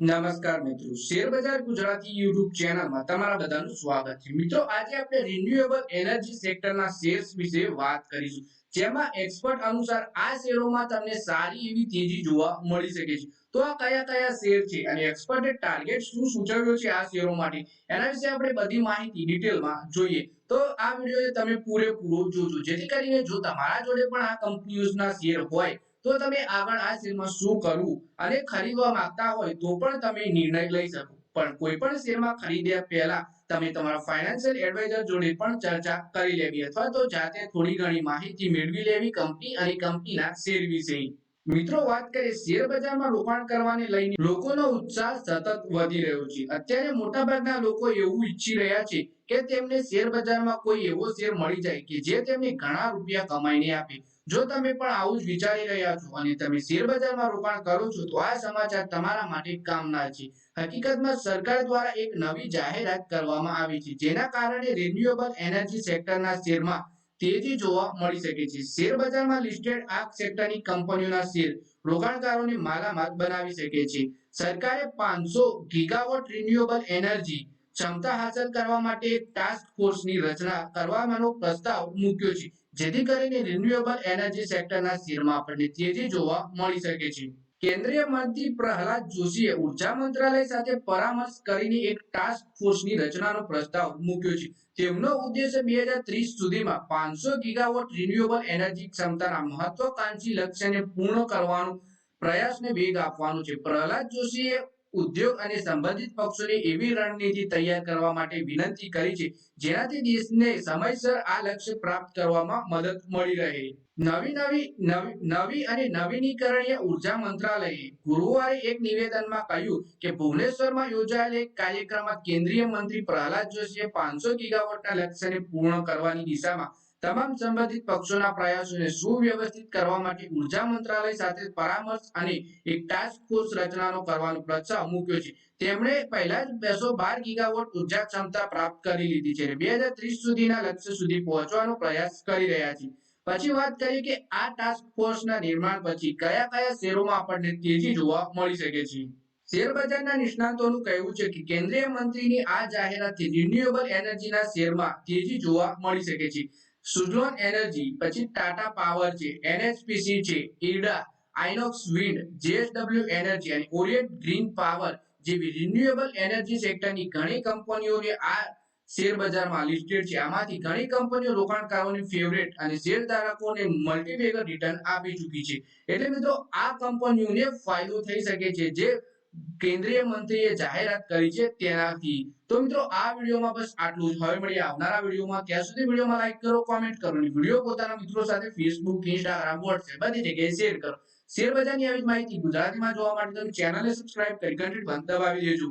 નમસ્કાર મિત્રો. શેર બજાર ગુજરાતી યુટ્યુબ ચેનલમાં તમારા બધાનું સ્વાગત છે. મિત્રો, આજે આપણે રિન્યુએબલ એનર્જી સેક્ટરના શેર્સ વિશે વાત કરીશું. જેમાં એક્સપર્ટ અનુસાર આ શેરોમાં તમને સારી એવી તેજી જોવા મળી શકે છે. તો આ કયા કયા શેર છે અને એક્સપર્ટે ટાર્ગેટ શું સૂચવ્યો છે આ શેરો માટે? એના વિશે આપણે બધી માહિતી ડિટેલમાં જોઈએ. તો આ વીડિયો તમે પૂરેપૂરો જોજો. જેથી કરીને જો તમારા જોડે પણ આ કંપનીઓના શેર હોય તો તમે આગળ આ શેરમાં શું કરવું? અને ખરીદવા માંગતા હોય તો પણ તમે નિર્ણય લઈ શકો. પણ કોઈ પણ શેરમાં ખરીદ્યા પહેલા તમે તમારા ફાઇનાન્શિયલ એડવાઇઝર જોડે પણ ચર્ચા કરી લેવી અથવા તો જાતે થોડી ઘણી માહિતી મેળવી લેવી કંપની અને કંપનીના શેર વિશે મિત્રો, વાત કરીએ શેર બજારમાં રોકાણ કરવાને લઈને. લોકોનો ઉત્સાહ સતત વધી રહ્યો છે. અત્યારે મોટાભાગના લોકો એવું ઈચ્છી રહ્યા છે કે તેમને શેર બજારમાં કોઈ એવો શેર મળી જાય કે જે તેમને ઘણા રૂપિયા કમાઈને આપે. જો તમે પણ આવું જ વિચારી રહ્યા છો અને તમે શેર બજારમાં રોકાણ કરો છો, તો આ સમાચાર તમારા માટે કામના છે. હકીકતમાં સરકાર દ્વારા એક નવી જાહેરાત કરવામાં આવી છે, જેના કારણે રિન્યુએબલ એનર્જી સેક્ટરના શેરમાં તેજી જોવા મળી શકે છે. શેર બજારમાં લિસ્ટેડ આ સેક્ટરની કંપનીઓના શેર રોકાણકારોને માલામાલ બનાવી શકે છે. સરકારે પાંચસો ગીગાવોટ રિન્યુએબલ એનર્જી ક્ષમતા હાંસલ કરવા માટે એક ટાસ્ક ફોર્સની રચના કરવાનો પ્રસ્તાવ મૂક્યો છે. જેથી કરીને રિન્યુએબલ એનર્જી સેક્ટરના શેરમાં આપણને તેજી જોવા મળી શકે છે. કેન્દ્રીય મંત્રી પ્રહલાદ જોશીએ ઊર્જા મંત્રાલય સાથે પરામર્શ કરીને એક ટાસ્ક ફોર્સની રચનાનો પ્રસ્તાવ મૂક્યો છે. તેમનો ઉદ્દેશ્ય બે હજાર ત્રીસ સુધીમાં પાંચસો ગીગાવોટ રિન્યુએબલ એનર્જી ક્ષમતાના મહત્વાકાંક્ષી લક્ષ્યને પૂર્ણ કરવાનો પ્રયાસને વેગ આપવાનો છે. પ્રહલાદ જોશીએ ઉદ્યોગ અને સંબંધિત પક્ષોને એવી રણનીતિ તૈયાર કરવા માટે વિનંતી કરી છે, જેનાથી દેશને સમયસર આ લક્ષ્ય પ્રાપ્ત કરવામાં મદદ મળી રહે. નવી નવી નવી અને નવીનીકરણીય ઊર્જા મંત્રાલયે ગુરુવારે એક નિવેદનમાં કહ્યું કે ભુવનેશ્વરમાં યોજાયેલ એક કાર્યક્રમમાં કેન્દ્રીય મંત્રી પ્રહલાદ જોશીએ પાંચસો ગીગાવોટના લક્ષ્યને પૂર્ણ કરવાની દિશામાં તમામ સંબંધિત પક્ષોના પ્રયાસોને સુવ્યવસ્થિત કરવા માટે ઊર્જા મંત્રાલય સાથે પરામર્શ અને એક ટાસ્ક ફોર્સ રચનાનો કરવાનો પ્રસ્તાવ મૂક્યો છે. તેમણે પહેલા જ બેસો બાર ગીગાવોટ ઊર્જા ક્ષમતા પ્રાપ્ત કરી લીધી છે બે હજાર ત્રીસ સુધીના લક્ષ્ય સુધી પહોંચવાનો પ્રયાસ કરી રહ્યા છે પછી વાત કરીએ કે આ ટાસ્ક ફોર્સના નિર્માણ પછી કયા કયા શેરોમાં આપણને તેજી જોવા મળી શકે છે? શેર બજારના નિષ્ણાતોનું કહેવું છે કે કેન્દ્રીય મંત્રીની આ જાહેરાતથી રિન્યુએબલ એનર્જીના શેરમાં તેજી જોવા મળી શકે છે. સુઝલોન એનર્જી પછી ટાટા પાવર છે, એનએચપીસી છે IREDA Inox wind, JSW energy અને ઓરિયન્ટ ગ્રીન પાવર, જેવી રિન્યુએબલ એનર્જી સેક્ટરની ઘણી કંપનીઓને આ શેર બજારમાં લિસ્ટેડ છે. આમાંથી ઘણી કંપનીઓ રોકાણકારોની ફેવરેટ અને શેરધારકોને મલ્ટીબેગર રિટર્ન આપી ચૂકી છે. એટલે મિત્રો, આ કંપનીઓને ફાયદો થઈ શકે છે, જે કેન્દ્રીય મંત્રીએ જાહેરાત કરી છે તેનાથી. તો મિત્રો, આ વિડીયોમાં બસ આટલું જ. હવે મળીએ આવનારા વિડીયોમાં. ત્યાં સુધી વિડીયોમાં લાઈક કરો કોમેન્ટ કરો વીડિયો પોતાના મિત્રો સાથે ફેસબુક ઇન્સ્ટાગ્રામ વોટ્સએપ બધી જગ્યાએ શેર કરો. શેર બજારની આવી માહિતી ગુજરાતીમાં જોવા માટે તમે ચેનલને સબસ્ક્રાઇબ કરી ઘંટી બંધ દબાવી દેજો.